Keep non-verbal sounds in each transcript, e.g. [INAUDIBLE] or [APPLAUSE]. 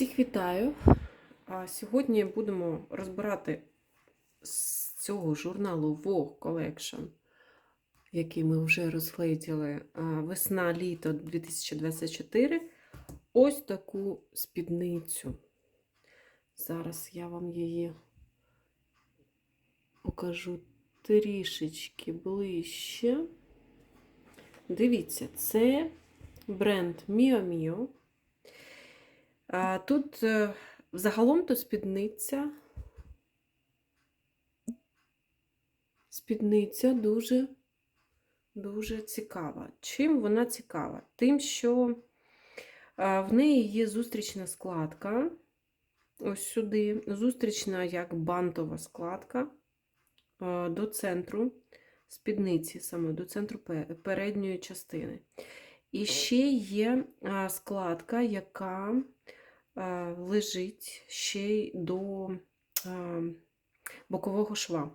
Всіх вітаю! Сьогодні будемо розбирати з цього журналу Vogue Collection, який ми вже розгляділи весна-літо 2024. Ось таку спідницю. Зараз я вам її покажу трішечки ближче. Дивіться, це бренд Mio Mio. Тут е, загалом то спідниця. Спідниця дуже, дуже цікава. Чим вона цікава? Тим, що в неї є зустрічна складка. Ось сюди. Зустрічна як бантова складка до центру спідниці, саме до центру передньої частини. І ще є складка, яка лежить ще й до бокового шва.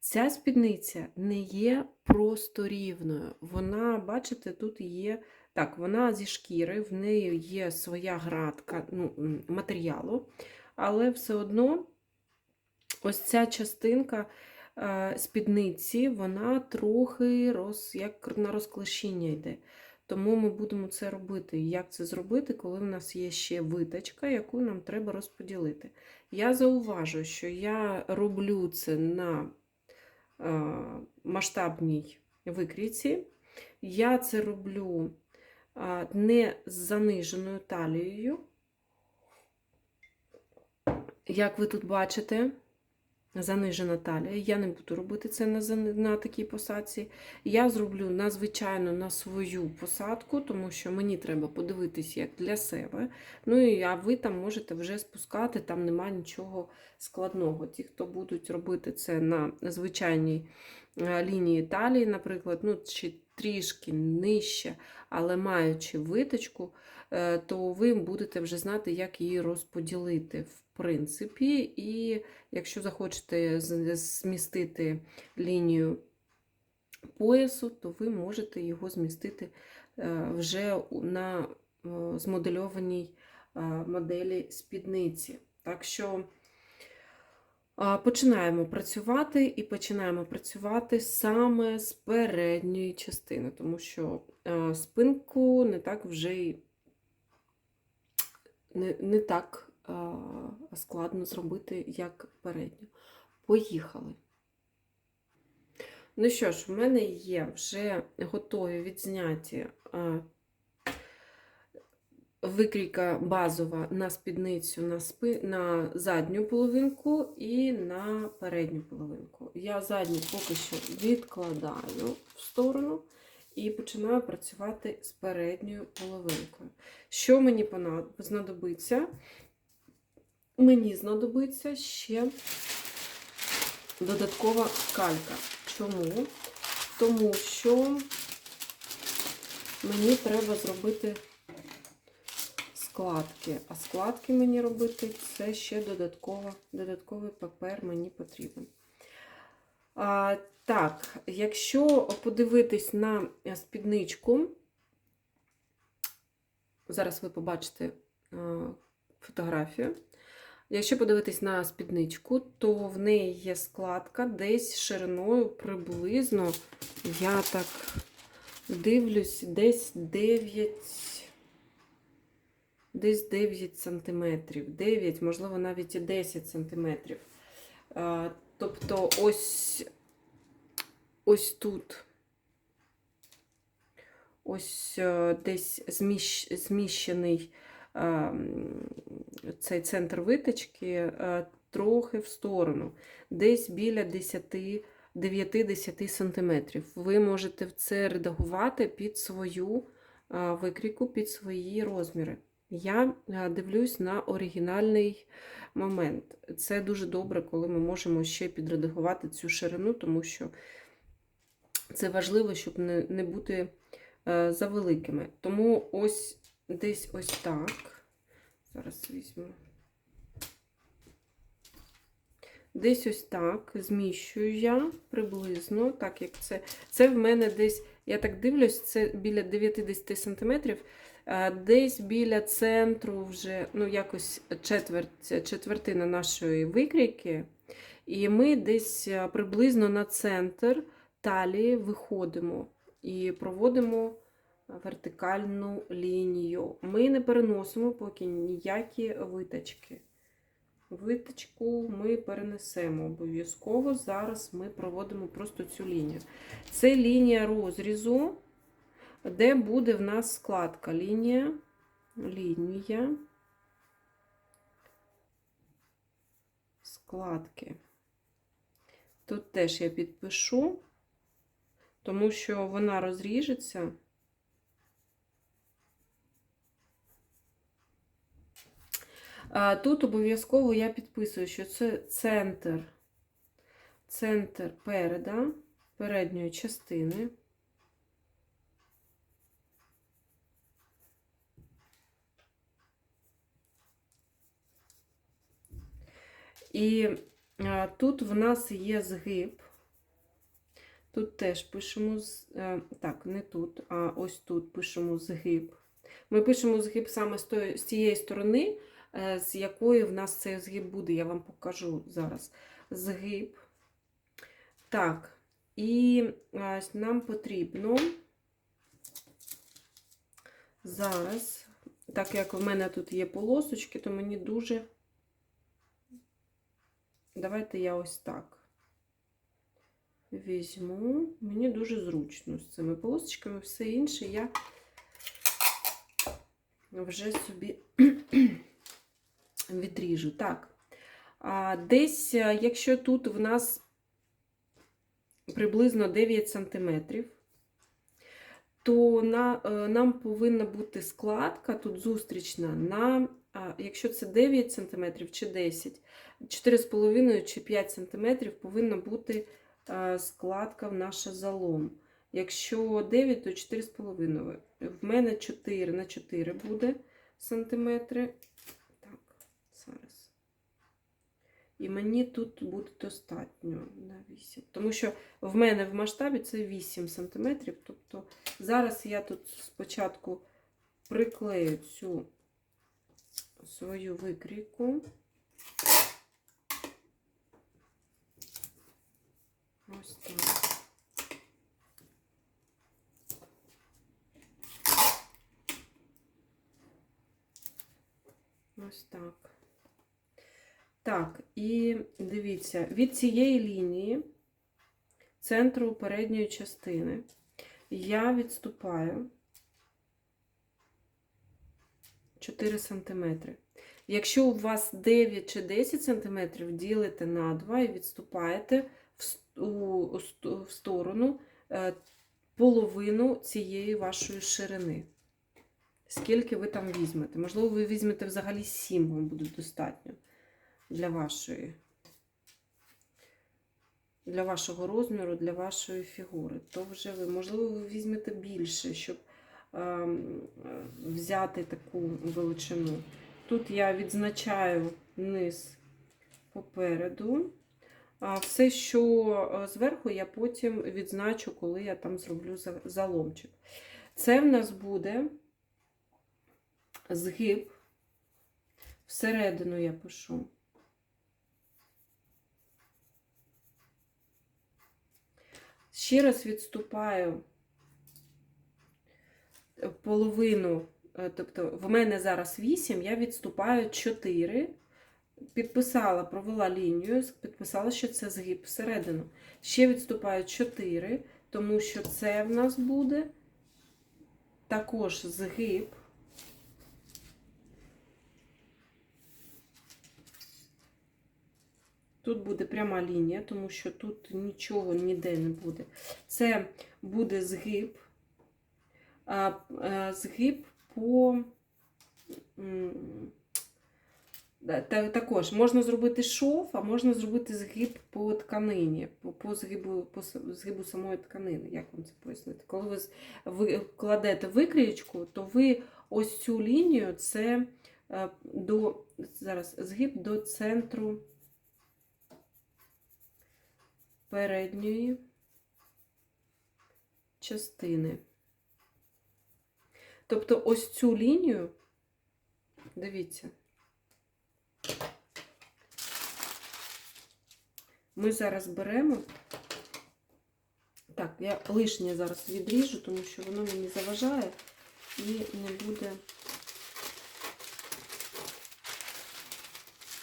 Ця спідниця не є просто рівною. Вона, бачите, тут є. Так, вона зі шкіри, в неї є своя градка ну, матеріалу, але все одно ось ця частинка е, спідниці, вона трохи роз, як на розклещіння йде. Тому ми будемо це робити. Як це зробити, коли в нас є ще виточка, яку нам треба розподілити? Я зауважу, що я роблю це на е, масштабній викрійці. Я це роблю е, не з заниженою талією. Як ви тут бачите, занижена талія. Я не буду робити це на, на такій посадці. Я зроблю надзвичайно на свою посадку, тому що мені треба подивитись як для себе. Ну і а ви там можете вже спускати, там нема нічого складного. Ті, хто будуть робити це на звичайній е, лінії талії, наприклад, ну чи трішки нижче, але маючи виточку, то ви будете вже знати, як її розподілити в принципі. І якщо захочете змістити лінію поясу, то ви можете його змістити е, вже на е, змодельованій е, моделі спідниці. Так що починаємо працювати і починаємо працювати саме з передньої частини, тому що е, спинку не так вже й не, не так а, складно зробити, як передню. Поїхали. Ну що ж, в мене є вже готові відзняті а, викрійка базова на спідницю на, спи, на задню половинку і на передню половинку. Я задню поки що відкладаю в сторону і починаю працювати з передньою половинкою. Що мені знадобиться? Мені знадобиться ще додаткова калька. Чому? Тому що мені треба зробити складки. А складки мені робити це ще додатково, додатковий папер мені потрібен. Так, якщо подивитись на спідничку, зараз ви побачите фотографію. Якщо подивитись на спідничку, то в неї є складка десь шириною приблизно, я так дивлюсь, десь 9, десь 9 сантиметрів, 9, можливо, навіть і 10 сантиметрів. Тобто ось, ось тут, ось е, десь зміщ, зміщений е, цей центр виточки е, трохи в сторону, десь біля 10 9-10 см. Ви можете це редагувати під свою е, викрійку, під свої розміри. Я е, дивлюсь на оригінальний момент. Це дуже добре, коли ми можемо ще підредагувати цю ширину, тому що це важливо, щоб не, бути е, завеликими. Тому ось десь ось так. Зараз візьму. Десь ось так зміщую я приблизно, так як це. Це в мене десь, я так дивлюсь, це біля 90 см. Десь біля центру вже ну, якось четверть, четвертина нашої викрійки. І ми десь приблизно на центр талії виходимо і проводимо вертикальну лінію. Ми не переносимо поки ніякі виточки. Виточку ми перенесемо обов'язково. Зараз ми проводимо просто цю лінію. Це лінія розрізу, де буде в нас складка. Лінія, лінія, складки. Тут теж я підпишу, тому що вона розріжеться. Тут обов'язково я підписую, що це центр, центр переда, передньої частини. І а, тут в нас є згиб. Тут теж пишемо, е, так, не тут, а ось тут пишемо згиб. Ми пишемо згиб саме з, тої, з тієї сторони, е, з якої в нас цей згиб буде. Я вам покажу зараз. Згиб. Так, і е, нам потрібно зараз, так як в мене тут є полосочки, то мені дуже. Давайте я ось так візьму. Мені дуже зручно з цими полосочками, все інше я вже собі [CLEARS THROAT] відріжу. Так, десь, якщо тут в нас приблизно 9 см, то на, е, нам повинна бути складка тут зустрічна на, якщо це 9 см чи 10 4,5 чи 5 см повинна бути е, складка в наш залом. Якщо 9, то 4,5. В мене 4 на 4 буде сантиметри. Так, зараз. І мені тут буде достатньо на 8. Тому що в мене в масштабі це 8 см. Тобто зараз я тут спочатку приклею цю свою викрійку. Ось так. Ось так. Так, і дивіться, від цієї лінії центру передньої частини я відступаю 4 см. Якщо у вас 9 чи 10 см, ділите на 2 і відступаєте в, сторону е, половину цієї вашої ширини. Скільки ви там візьмете? Можливо, ви візьмете взагалі 7, вам буде достатньо для вашої. Для вашого розміру, для вашої фігури. То вже ви, можливо, ви візьмете більше, щоб взяти таку величину. Тут я відзначаю низ попереду. А все, що е, зверху, я потім відзначу, коли я там зроблю заломчик. Це в нас буде згиб. Всередину я пишу. Ще раз відступаю половину, е, тобто в мене зараз 8, я відступаю 4, підписала, провела лінію, підписала, що це згиб всередину. Ще відступаю 4, тому що це в нас буде також згиб. Тут буде пряма лінія, тому що тут нічого ніде не буде. Це буде згиб, згиб по та- також можна зробити шов, а можна зробити згиб по тканині, по, згибу, по згибу самої тканини. Як вам це пояснити? Коли ви, кладете викрієчку, то ви ось цю лінію це е, до зараз згиб до центру передньої частини. Тобто ось цю лінію, дивіться, ми зараз беремо. Так, я лишнє зараз відріжу, тому що воно мені заважає і не буде.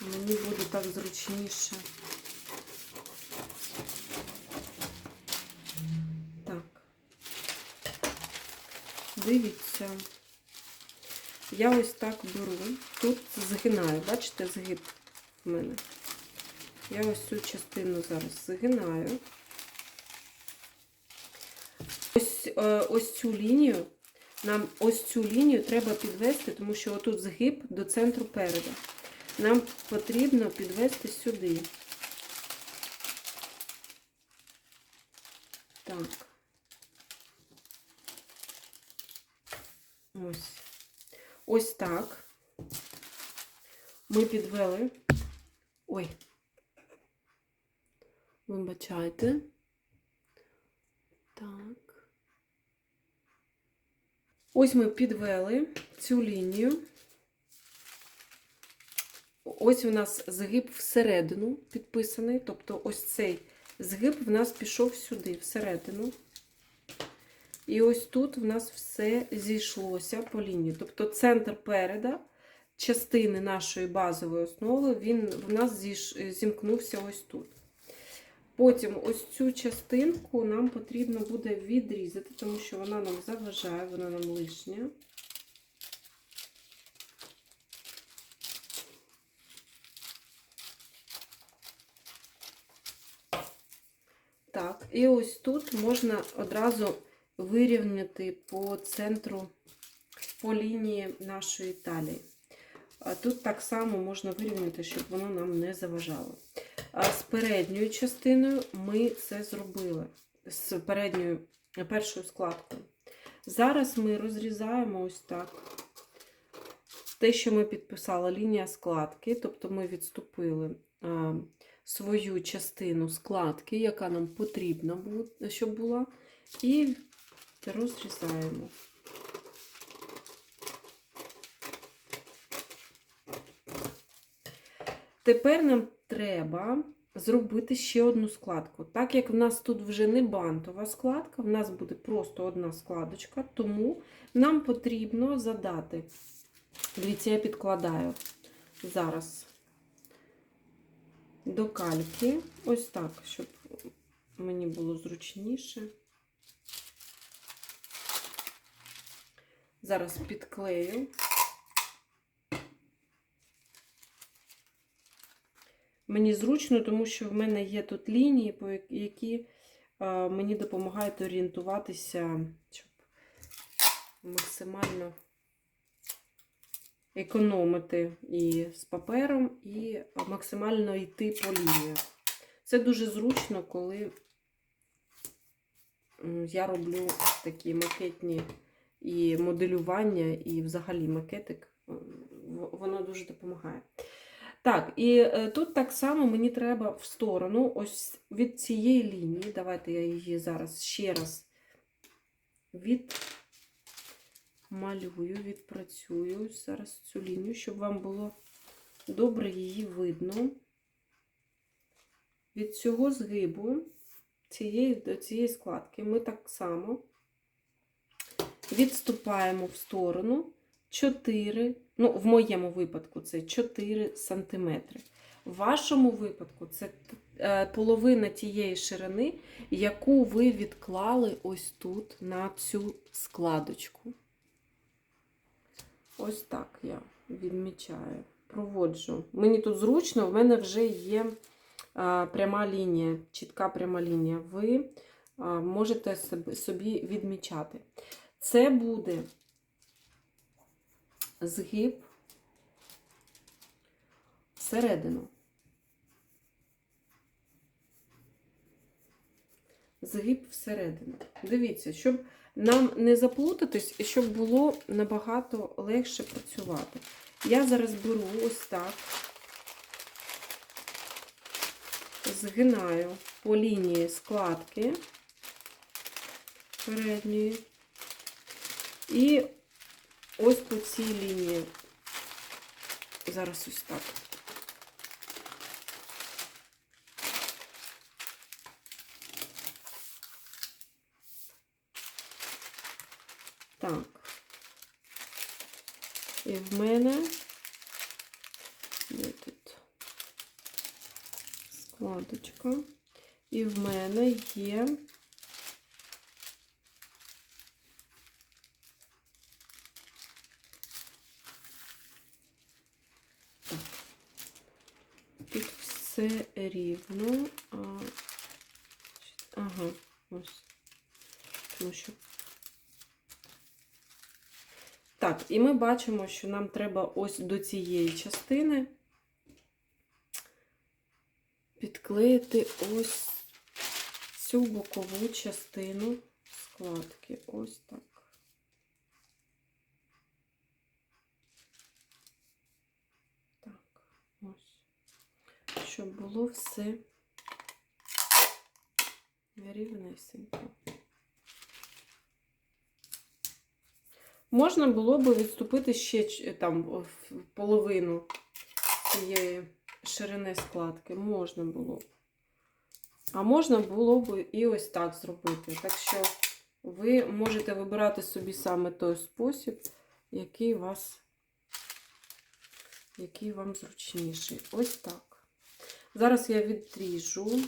Мені буде так зручніше. Так. Дивіться. Я ось так беру. Тут згинаю, бачите, згиб в мене. Я ось цю частину зараз згинаю. Ось, е, ось цю лінію, нам ось цю лінію треба підвести, тому що отут згиб до центру переда. Нам потрібно підвести сюди. Так. Ось. Ось так. Ми підвели. Ой. Вибачайте. Так. Ось ми підвели цю лінію. Ось у нас згиб всередину підписаний. Тобто ось цей згиб в нас пішов сюди, всередину. І ось тут в нас все зійшлося по лінії. Тобто центр переда, частини нашої базової основи, він в нас зіш... зімкнувся ось тут. Потім ось цю частинку нам потрібно буде відрізати, тому що вона нам заважає, вона нам лишня. Так, і ось тут можна одразу вирівняти по центру, по лінії нашої талії. Тут так само можна вирівняти, щоб воно нам не заважало. З передньою частиною ми це зробили. З передньою першою складкою. Зараз ми розрізаємо ось так. Те, що ми підписали, лінія складки, тобто ми відступили а, свою частину складки, яка нам потрібна, щоб була, і розрізаємо. Тепер нам треба зробити ще одну складку. Так як в нас тут вже не бантова складка, в нас буде просто одна складочка, тому нам потрібно задати. Дивіться, я підкладаю зараз до кальки, ось так, щоб мені було зручніше. Зараз підклею. Мені зручно, тому що в мене є тут лінії, які мені допомагають орієнтуватися, щоб максимально економити і з папером, і максимально йти по лінію. Це дуже зручно, коли я роблю такі макетні і моделювання, і взагалі макетик, воно дуже допомагає. Так, і е, тут так само мені треба в сторону, ось від цієї лінії. Давайте я її зараз ще раз відмалюю, відпрацюю зараз цю лінію, щоб вам було добре її видно. Від цього згибу цієї, до цієї складки ми так само відступаємо в сторону 4, ну, в моєму випадку це 4 см. В вашому випадку це е, половина тієї ширини, яку ви відклали ось тут на цю складочку. Ось так я відмічаю, проводжу. Мені тут зручно, в мене вже є пряма лінія, чітка пряма лінія. Ви можете собі відмічати. Це буде згиб всередину. Згиб всередину. Дивіться, щоб нам не заплутатись і щоб було набагато легше працювати. Я зараз беру ось так, згинаю по лінії складки передньої і ось по цій лінії. Зараз ось так. Так. І в мене де тут складочка. І в мене є Так. Тут все рівно. Ага, ось. Тому що так, і ми бачимо, що нам треба ось до цієї частини підклеїти ось цю бокову частину складки. Ось. Так, ось. Щоб було все рівнесенько. Можна було би відступити ще там в половину цієї ширини складки. Можна було б. А можна було б і ось так зробити. Так що ви можете вибирати собі саме той спосіб, який вас, який вам зручніший. Ось так. Зараз я відріжу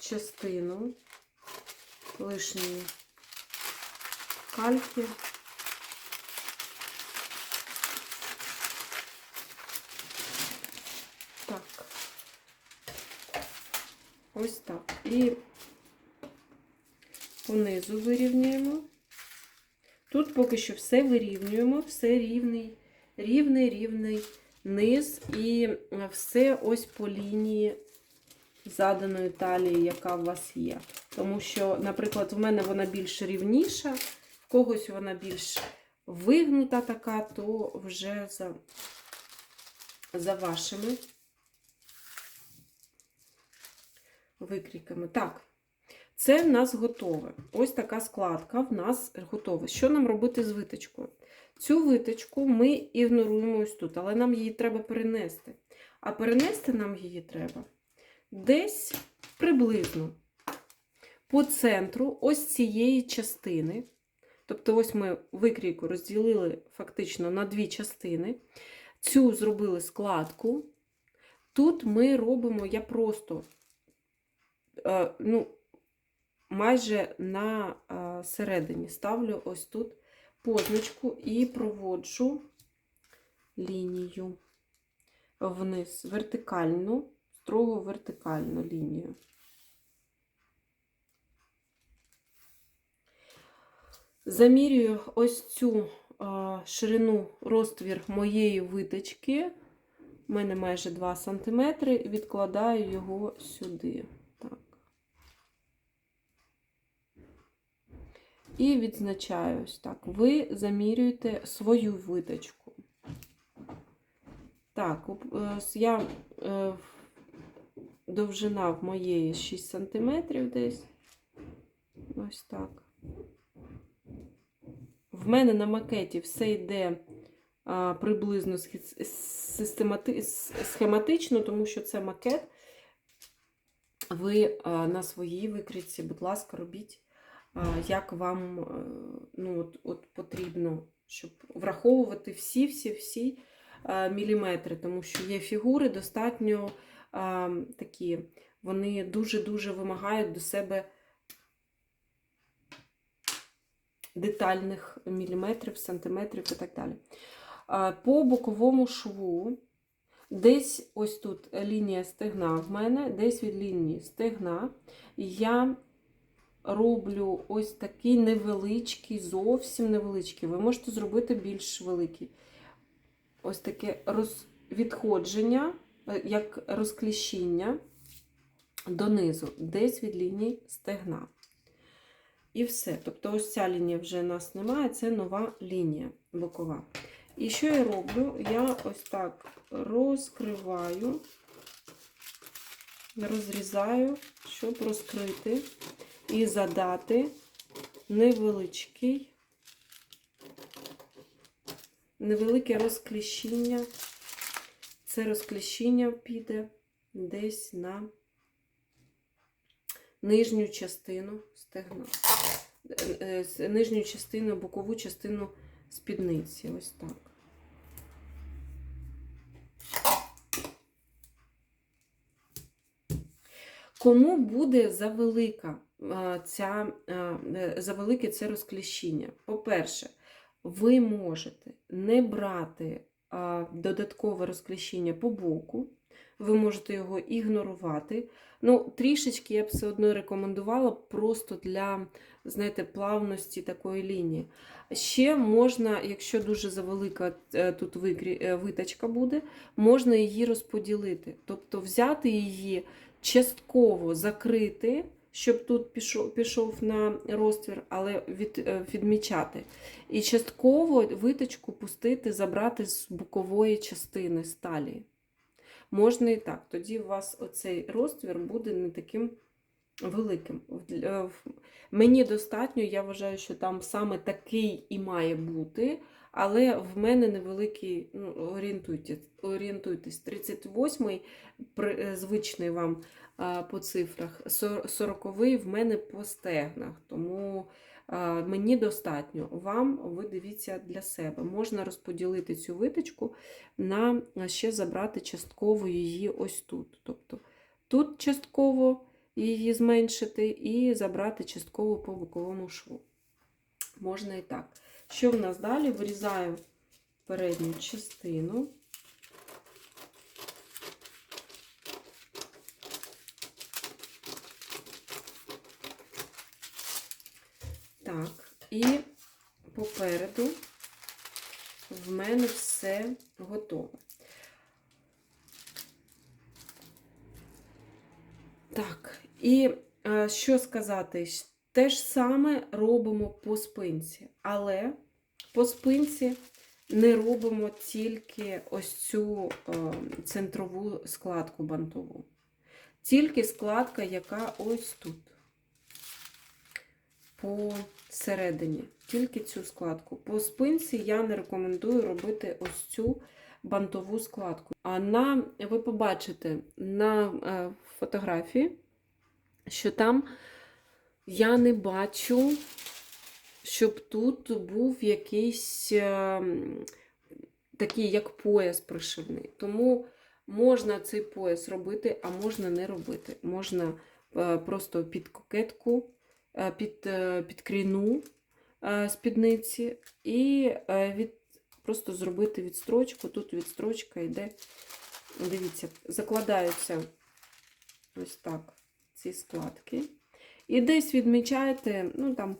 частину лишньої кальки. Так. Ось так. І понизу вирівнюємо. Тут поки що все вирівнюємо, все рівний, рівний, рівний низ і все ось по лінії заданої талії, яка у вас є. Тому що, наприклад, в мене вона більш рівніша, в когось вона більш вигнута така, то вже за, за вашими викріками. Так, це в нас готове. Ось така складка в нас готова. Що нам робити з виточкою? Цю виточку ми ігноруємо ось тут, але нам її треба перенести. А перенести нам її треба десь приблизно по центру ось цієї частини. Тобто, ось ми викрійку розділили фактично на дві частини. Цю зробили складку. Тут ми робимо, я просто е, ну, майже на е, середині ставлю ось тут позначку і проводжу лінію вниз, вертикальну, строго вертикальну лінію. Замірюю ось цю ширину розтвір моєї виточки. У мене майже 2 см, відкладаю його сюди. Так. І відзначаю ось так. Ви замірюєте свою виточку. Так, е, я е, довжина в моєї 6 см десь. Ось так. В мене на макеті все йде приблизно схематично, тому що це макет. Ви на своїй викритці, будь ласка, робіть, як вам е, ну, от, от потрібно, щоб враховувати всі-всі-всі міліметри, тому що є фігури достатньо такі, вони дуже-дуже вимагають до себе детальних міліметрів, сантиметрів і так далі. По боковому шву, десь ось тут лінія стегна в мене, десь від лінії стегна, я роблю ось такий невеличкий, зовсім невеличкий. Ви можете зробити більш великий. Ось таке відходження, е, як розкліщіння донизу, десь від лінії стегна. І все. Тобто ось ця лінія вже нас немає, це нова лінія бокова. І що я роблю? Я ось так розкриваю, розрізаю, щоб розкрити і задати невеличкий невелике розкліщіння. Це розкліщіння піде десь на нижню частину стегна. Е, е, Нижню частину, бокову частину спідниці. Ось так. Кому буде завелика ця, е, завелике це розкліщіння? По-перше, ви можете не брати додаткове розкліщіння по боку, ви можете його ігнорувати. Ну, трішечки я б все одно рекомендувала просто для, знаєте, плавності такої лінії. Ще можна, якщо дуже завелика е, тут е, витачка буде, можна її розподілити. Тобто взяти її частково закрити, щоб тут пішов, пішов на розтвір, але від, е, відмічати. І частково виточку пустити, забрати з бокової частини сталі. Можна і так. Тоді у вас оцей розтвір буде не таким великим. Е, Мені достатньо, я вважаю, що там саме такий і має бути. Але в мене невеликий, ну, орієнтуйтесь, орієнтуйтесь 38-й е, звичний вам по цифрах, 40-й в мене по стегнах. Тому мені достатньо. Вам ви дивіться для себе. Можна розподілити цю виточку на ще забрати частково її ось тут. Тобто тут частково її зменшити і забрати частково по боковому шву. Можна і так. Що в нас далі? Вирізаю передню частину. Так, і попереду в мене все готове. Так, і е, що сказати? Те ж саме робимо по спинці, але по спинці не робимо тільки ось цю е, центрову складку бантову. Тільки складка, яка ось тут, посередині. Тільки цю складку. По спинці я не рекомендую робити ось цю бантову складку. А на, ви побачите на е, фотографії, що там я не бачу, щоб тут був якийсь е, такий, як пояс пришивний. Тому можна цей пояс робити, а можна не робити. Можна е, просто під кокетку, е, під, е, під крійну е, спідниці і від, просто зробити відстрочку. Тут відстрочка йде. Дивіться, закладаються ось так ці складки. І десь відмічаєте, ну там,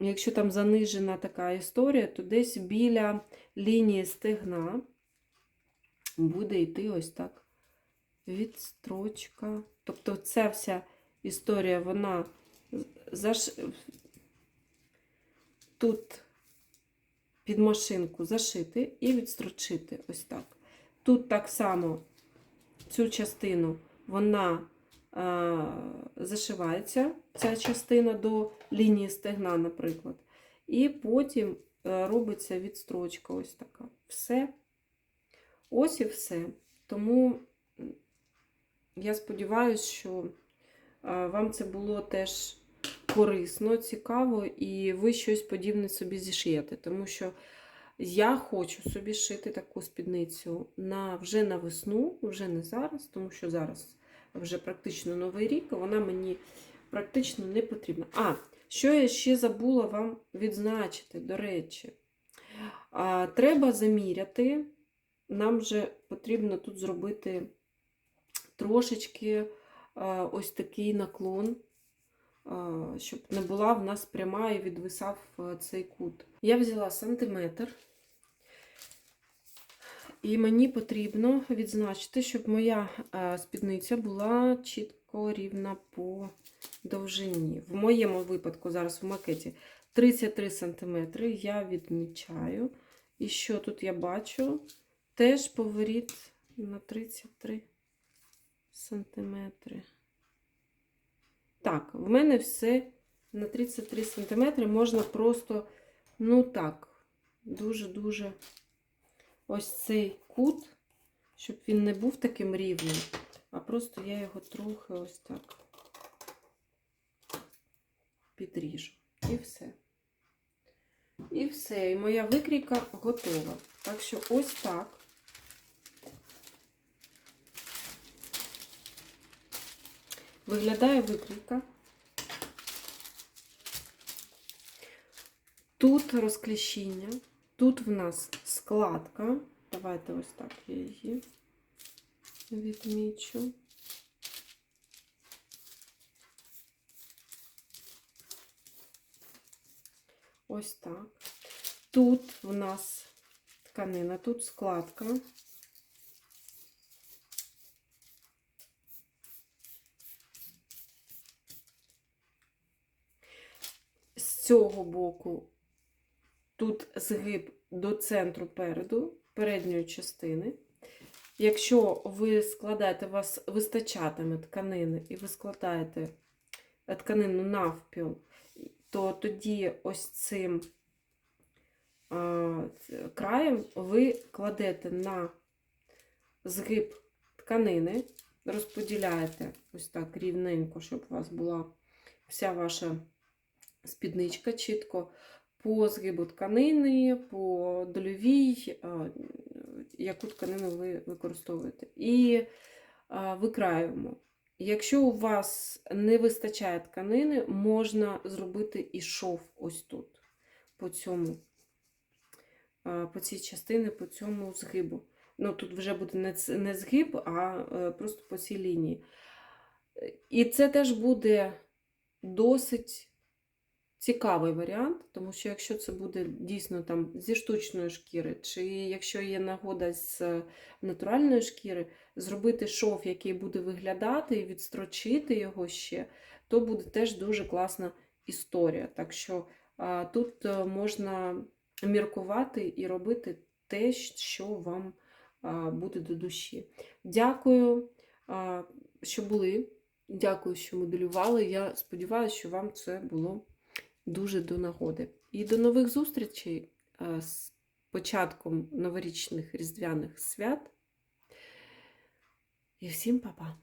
якщо там занижена така історія, то десь біля лінії стегна буде йти ось так відстрочка. Тобто ця вся історія, вона заш... тут під машинку зашити і відстрочити ось так. Тут так само цю частину вона зашивається, ця частина до лінії стегна, наприклад. І потім е, робиться відстрочка ось така. Все. Ось і все. Тому я сподіваюся, що вам це було теж корисно, цікаво, і ви щось подібне собі зішиєте. Тому що я хочу собі шити таку спідницю на, вже на весну, вже не зараз, тому що зараз вже практично новий рік, вона мені практично не потрібна. А, що я ще забула вам відзначити, до речі, а, треба заміряти. Нам вже потрібно тут зробити трошечки а, ось такий наклон, щоб не була в нас пряма і відвисав цей кут. Я взяла сантиметр. І мені потрібно відзначити, щоб моя е, спідниця була чітко рівна по довжині. В моєму випадку, зараз в макеті 33 см я відмічаю. І що тут я бачу? Теж поворіт на 33 см. Так, в мене все на 33 см можна просто, ну так, дуже-дуже ось цей кут, щоб він не був таким рівним, а просто я його трохи ось так підріжу. І все. І все. І моя викрійка готова. Так що ось так. Виглядає викрійка. Тут розкліщення, тут в нас складка. Давайте ось так я її відмічу. Ось так. Тут в нас тканина, тут складка. З цього боку тут згиб до центру переду, передньої частини. Якщо ви складаєте, у вас вистачатиме тканини, і ви складаєте тканину навпіл, то тоді ось цим краєм ви кладете на згиб тканини, розподіляєте ось так рівненько, щоб у вас була вся ваша спідничка чітко по згибу тканини, по дольовій, яку тканину ви використовуєте. І викраюємо. Якщо у вас не вистачає тканини, можна зробити і шов ось тут, по цьому, по цій частині, по цьому згибу. Ну, тут вже буде не згиб, а е, просто по цій лінії. І це теж буде досить цікавий варіант, тому що якщо це буде дійсно там зі штучної шкіри, чи якщо є нагода з натуральної шкіри, зробити шов, який буде виглядати, і відстрочити його ще, то буде теж дуже класна історія. Так що а, тут е, можна міркувати і робити те, що вам а, буде до душі. Дякую, а, що були. Дякую, що моделювали. Я сподіваюся, що вам це було дуже до нагоди. І до нових зустрічей е, з початком новорічних різдвяних свят. І всім па-па!